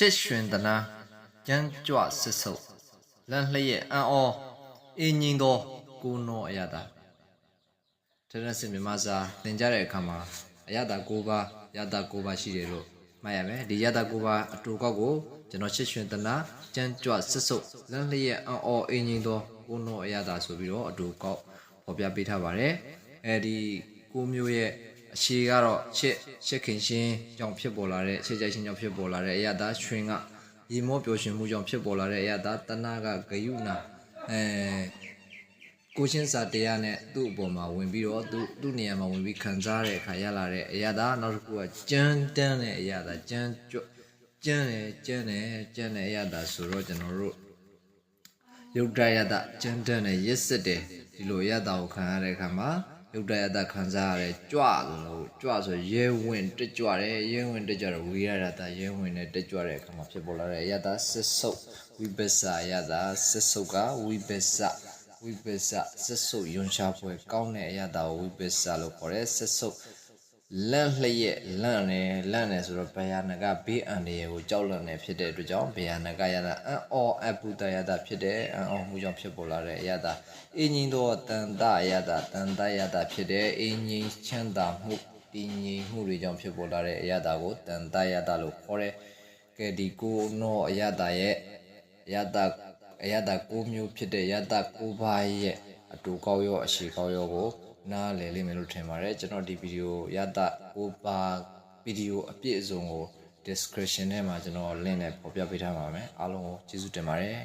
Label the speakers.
Speaker 1: ရှစ်ရွှင်တနာကျန်းကြွဆစ်ဆုပ်လန့်လျက်အံ့ဩအင်းငိမ့်သောကိုနောအရတာတရစင်မြမစာသင်ကြတဲ့အခါမှာအရတာ၉ပါးရတာ၉ပါးရှိတယ်လို့မှတ်ရမယ်ဒီရတာ၉ပါးအတူကောက်ကိုကျွန်တော်ရှစ်ရွှင်တနာကျန်းကြွဆစ်ဆုပ်လန့်လျက်အံ့ဩအင်းငိမ့်သောကိုနောအရတာဆိုပြီးတော့အတူကောက်ဖော်ပြပေးထားပါတယ်အဲဒီကိုမျိုးရဲ့ အရှိကတော့ရှစ်ရှစ်ခင်ရှင်ကြောင့်ဖြစ်ပေါ်လာတဲ့ရှစ်ကြိုက်ရှင်ကြောင့်ဖြစ်ပေါ်လာတဲ့အရတာရွှင်ကရေမောပျော်ရွှင်မှုကြောင့်ဖြစ်ပေါ်လာတဲ့အရာဒါတဏှာကဂယုဏအဲကိုချင်းစာတရားနဲ့သူ့အပေါ်မှာဝင်ပြီးတော့သူ့သူ့နေရာမှာဝင်ပြီးခံစားတဲ့အခါရလာတဲ့အရာဒါနောက်တစ်ခုကကြမ်းတမ်းတဲ့အရာဒါကြမ်းကြွကြမ်းတယ်ကြမ်းတယ်ကြမ်းတယ်အရာဒါဆိုတော့ကျွန်တော်တို့ယုတ်တရတကြမ်းတမ်းတယ်ရစ်စစ်တယ်ဒီလိုအရာဒါကိုခံရတဲ့အခါမှာ ယုတ်တရတခံစားရတယ်ကြွလို့ကြွဆိုရဲဝင်တက်ကြွတယ်ရဲဝင်တက်ကြွတယ်ဝိရဒတာရဲဝင်နဲ့တက်ကြွတဲ့အခါမှာဖြစ်ပေါ်လာတဲ့အရာဒါစစ်ဆုပ်ဝိပဿနာအရာဒါစစ်ဆုပ်ကဝိပဿနာဝိပဿနာစစ်ဆုပ်ယွန်ရှာပွဲကောင်းတဲ့အရာဒါကိုဝိပဿနာလို့ခေါ်တယ်စစ်ဆုပ် လန့်လျက်လန့်နေလန့်နေဆိုတော့ဘယာနကဘေးအန္တရာယ်ကိုကြောက်လန့်နေဖြစ်တဲ့အတွက်ကြောင့်ဘယာနကရတာအံ့ဩအပုတရတာဖြစ်တဲ့အံ့ဩမှုကြောင့်ဖြစ်ပေါ်လာတဲ့အရာဒါအင်းကြီးသောတန်တရတာတန်တရတာဖြစ်တဲ့အင်းကြီးချမ်းသာမှုတည်ငြိမ်မှုတွေကြောင့်ဖြစ်ပေါ်လာတဲ့အရာဒါကိုတန်တရတာလို့ခေါ်တယ်ကဲဒီကိုနောအရာဒါရဲ့အရာဒါအရာဒါကိုမျိုးဖြစ်တဲ့ရတာကိုပါရဲ့အတူကောက်ရောအရှိကောက်ရောကို နားလည်လိမ့်မယ်လို့ထင်ပါတယ်ကျွန်တော်ဒီဗီဒီယိုရတာကိုပါဗီဒီယိုအပြည့်အစုံကို description ထဲမှာကျွန်တော် link နဲ့ပေါ်ပြပေးထားပါမယ်အားလုံးကိုကျေးဇူးတင်ပါတယ်